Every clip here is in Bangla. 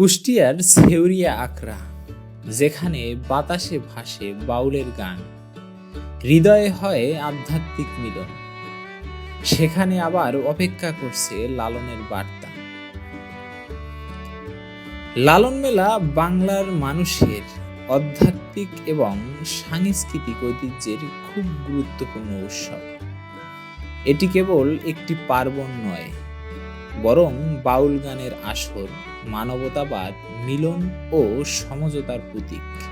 কুষ্টিয়ার সেউরিয়া আখড়া, যেখানে বাতাসে ভাসে বাউলের গান। হৃদয়ে হয় আধ্যাত্মিক মিলন। সেখানে আবার অপেক্ষা করছে লালনের বার্তা। লালন মেলা বাংলার মানুষের আধ্যাত্মিক এবং সাংস্কৃতিক ঐতিহ্যের খুব গুরুত্বপূর্ণ উৎসব। এটি কেবল একটি পার্বণ নয় বরং বাউল গানের আসর, মানবতাবাদ, মিলন ও সমঝোতার প্রতীক।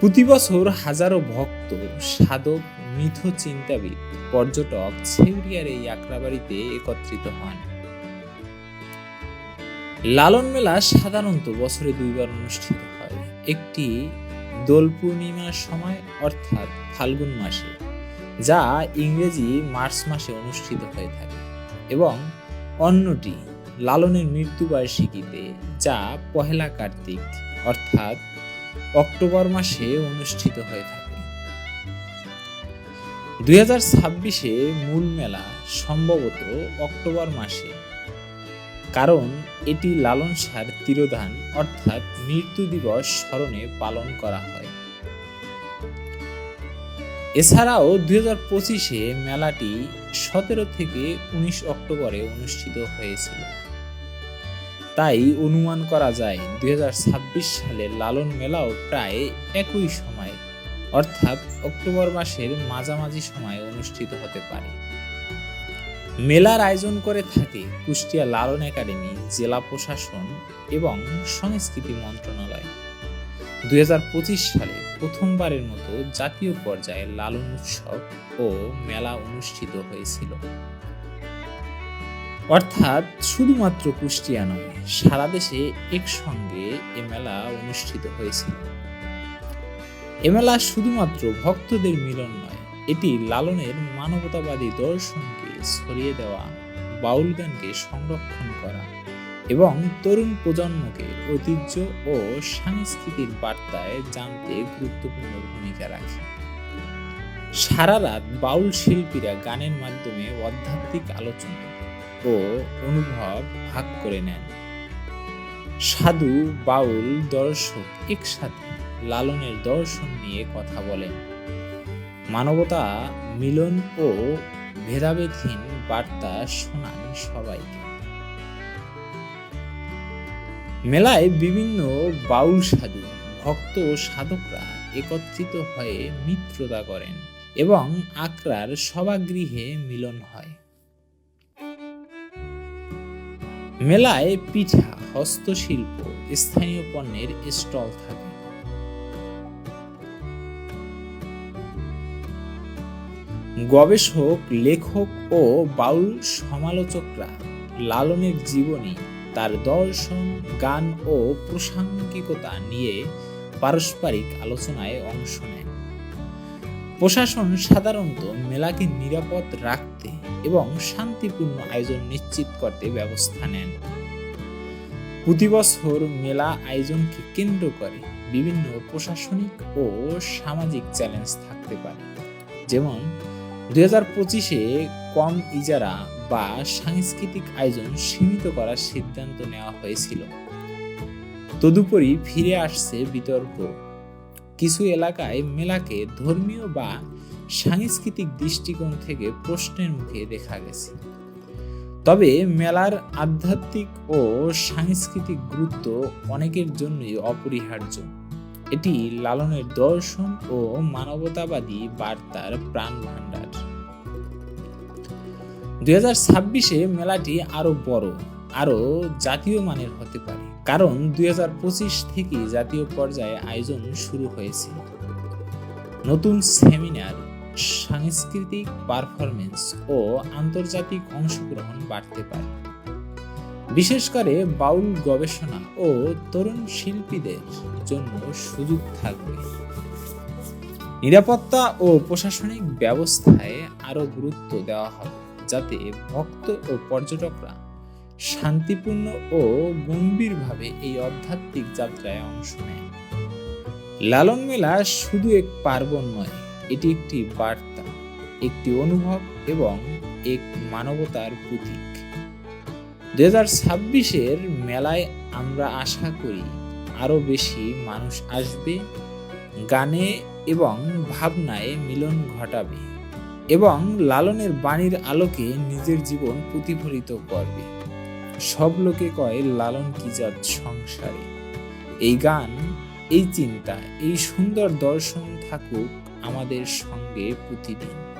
প্রতি বছর হাজারো ভক্ত, সাধক, মিথ চিন্তাবিদ, পর্যটক ছেউরিয়ার এই আক্রাবাড়িতে একত্রিত হন। লালন মেলা সাধারণত বছরে দুইবার অনুষ্ঠিত হয়। একটি দোল পূর্ণিমার সময়, অর্থাৎ ফাল্গুন মাসে, যা ইংরেজি মার্চ মাসে অনুষ্ঠিত হয়ে থাকে। এবং অন্যটি লালনের মৃত্যুবার্ষিকীতে যা পহেলা কার্তিক, অর্থাৎ অক্টোবর মাসে অনুষ্ঠিত হয়ে থাকে। দুই হাজার ছাব্বিশে মূল মেলা সম্ভবত অক্টোবর মাসে, কারণ এটি লালন সার তিরোধান, অর্থাৎ মৃত্যু দিবস স্মরণে পালন করা হয়। এছাড়াও দুই হাজার পঁচিশে মেলাটি সতেরো থেকে উনিশ অক্টোবরে অনুষ্ঠিত হয়েছিল। তাই অনুমান করা যায় দুই হাজার ছাব্বিশ সালে লালন মেলাও প্রায় একই সময়, অর্থাৎ অক্টোবর মাসের মাঝামাঝি সময়ে অনুষ্ঠিত হতে পারে। মেলার আয়োজন করে থাকে কুষ্টিয়া লালন একাডেমি, জেলা প্রশাসন এবং সংস্কৃতি মন্ত্রণালয়। দুই হাজার পঁচিশ সালে প্রথমবারের মতো জাতীয় পর্যায়ে লালন উৎসব ও মেলা অনুষ্ঠিত হয়েছিল। অর্থাৎ শুধুমাত্র কুষ্টিয়া নয়, সারা দেশে একসঙ্গে এ মেলা অনুষ্ঠিত হয়েছিল। এ মেলা শুধুমাত্র ভক্তদের মিলন নয়, এটি লালনের মানবতাবাদী দর্শনকে ছড়িয়ে দেওয়া বাউল গানকে সংরক্ষণ করা এবং তরুণ প্রজন্মকে ঐতিহ্য ও সাংস্কৃতিক বার্তায় জানতে গুরুত্বপূর্ণ ভূমিকা রাখে। সারা রাত বাউল শিল্পীরা গানের মাধ্যমে আধ্যাত্মিক আলোচনা ও অনুভব ভাগ করে নেন। সাধু, বাউল, দর্শক একসাথে লালনের দর্শন নিয়ে কথা বলেন। মানবতা, মিলন ও ভেদাভেদহীন বার্তা শোনান সবাইকে। মেলায় বিভিন্ন বাউল সাধু, ভক্ত ও সাধকরা একত্রিত হয়ে মিত্রতা করেন এবং আকরার সভাগৃহে মিলন হয়। মেলায় পিঠা, হস্তশিল্প, স্থানীয় পণ্যের স্টল থাকে। গবেষক, লেখক ও বাউল সমালোচকরা লালনের জীবনী তার দর্শন, গান ও প্রাসঙ্গিকতা নিয়ে পারস্পরিক আলোচনায় অংশ নেন। প্রশাসন সাধারণত মেলাকে নিরাপদ রাখতে এবং শান্তিপূর্ণ আয়োজন নিশ্চিত করতে ব্যবস্থা নেন। প্রতি বছর মেলা আয়োজনকে কেন্দ্র করে বিভিন্ন প্রশাসনিক ও সামাজিক চ্যালেঞ্জ থাকতে পারে। যেমন দুই হাজার পঁচিশে কম ইজারা বা সাংস্কৃতিক আয়োজন সীমিত করার সিদ্ধান্ত নেওয়া হয়েছিল। তদুপরি ফিরে আসছে বিতর্ক। কিছু এলাকায় মেলাকে ধর্মীয় বা সাংস্কৃতিক দৃষ্টিকোণ থেকে প্রশ্নের মুখে দেখা গেছে। তবে মেলার আধ্যাত্মিক ও সাংস্কৃতিক গুরুত্ব অনেকের জন্যই অপরিহার্য। এটি লালনের দর্শন ও মানবতাবাদী বার্তার প্রাণ ভাণ্ডার দুই ছাব্বিশে মেলাটি আরও বড়, আরও জাতীয় মানের হতে পারে। কারণ দুই হাজার পঁচিশ থেকে জাতীয় পর্যায়ে আয়োজন শুরু হয়েছে। নতুন সেমিনার, সাংস্কৃতিক পারফরমেন্স ও আন্তর্জাতিক অংশগ্রহণ বাড়তে পারে। বিশেষ করে বাউল গবেষণা ও তরুণ শিল্পীদের জন্য সুযোগ থাকবে। নিরাপত্তা ও প্রশাসনিক ব্যবস্থায় আরও গুরুত্ব দেওয়া হবে। যাতে ভক্ত ও পর্যটকরা শান্তিপূর্ণ ও গম্ভীরভাবে এই আধ্যাত্মিক যাত্রায় অংশ নেয়। লালন মেলা শুধু এক পার্বণ নয়, এটি একটি বার্তা, একটি অনুভব এবং এক মানবতার প্রতীক। দু হাজার ছাব্বিশের মেলায় আমরা আশা করি আরও বেশি মানুষ আসবে, গানে এবং ভাবনায় মিলন ঘটাবে। এবং লালনের বাণীর আলোকে নিজের জীবন প্রতিফলিত করবে। সব লোকে কয়, লালন কি জাত সংসারে? এই গান, এই চিন্তা, এই সুন্দর দর্শন থাকুক আমাদের সঙ্গে প্রতিদিন।